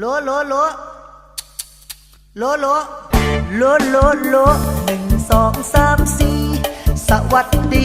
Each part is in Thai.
โลโลโลโลโลโลโลโลหนึ่งสองสามสี่สวัสดี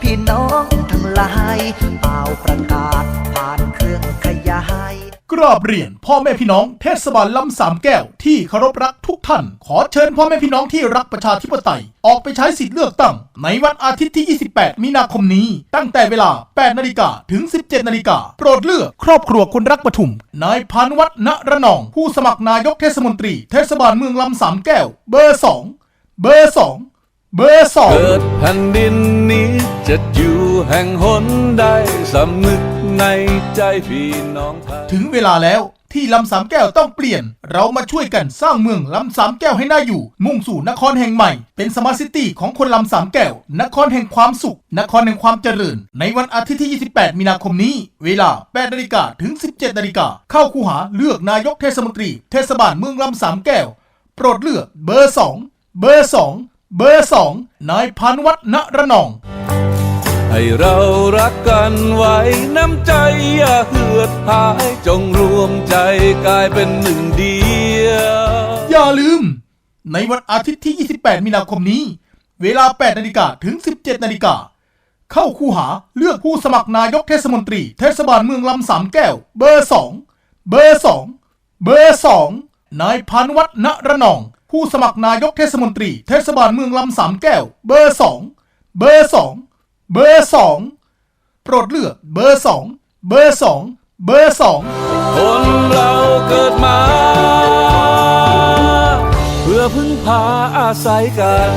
พี่น้องทั้งหลายเป่าประกาศผ่านเครื่องขยาย กราบเรียนพ่อแม่พี่น้องเทศบาลลำสามแก้วที่เคารพรักทุกท่าน ขอเชิญพ่อแม่พี่น้องที่รักประชาธิปไตย ออกไปใช้สิทธิ์เลือกตั้ง ในวันอาทิตย์ที่ 28 มีนาคมนี้ ตั้งแต่เวลา 8 นาฬิกาถึง 17 นาฬิกาโปรดเลือกครอบครัวคนรักปทุม นายพานุวัฒน์ณระนอง ผู้สมัครนายกเทศมนตรี เทศบาลเมืองลำสามแก้ว เบอร์ 2 เบอร์ 2 เบอร์2เกิดแผ่นดินนี้จะอยู่ แห่งหนใดสำนึกในใจพี่น้องไทย ถึงเวลาแล้วที่ลำสามแก้วต้องเปลี่ยน เรามาช่วยกันสร้างเมืองลำสามแก้วให้น่าอยู่ มุ่งสู่นครแห่งใหม่ เป็นสมาร์ทซิตี้ของคนลำสามแก้ว นครแห่งความสุข นครแห่งความเจริญ ในวันอาทิตย์ที่ 28 มีนาคมนี้ เวลา 8นาฬิกาถึง 17นาฬิกาเข้าคูหาเลือกนายกเทศมนตรี เทศบาลเมืองลำสามแก้ว โปรดเลือกเบอร์ 2 เบอร์ 2 เบอร์ 2 นายพานวัฒน์ณระนอง ให้เรารักกันไว้น้ำใจอย่าเหือดหายจงรวมใจกลายเป็นหนึ่งเดียวอย่าลืม ในวันอาทิตย์ที่ 28 มีนาคมนี้ เวลา 8 นาฬิกาถึง 17 นาฬิกา เข้าคูหาเลือกผู้สมัครนายกเทศมนตรี เทศบาลเมืองลำสามแก้ว เบอร์ 2 เบอร์ 2 เบอร์ 2 นายพานุวัฒนระนอง ผู้สมัครนายกเทศมนตรี เทศบาลเมืองลำสามแก้ว เบอร์ 2 เบอร์ 2 เบอร์2โปรดเลือกเบอร์2เบอร์2เบอร์2คนเราเกิดมา เพื่อพึ่งพาอาศัยกัน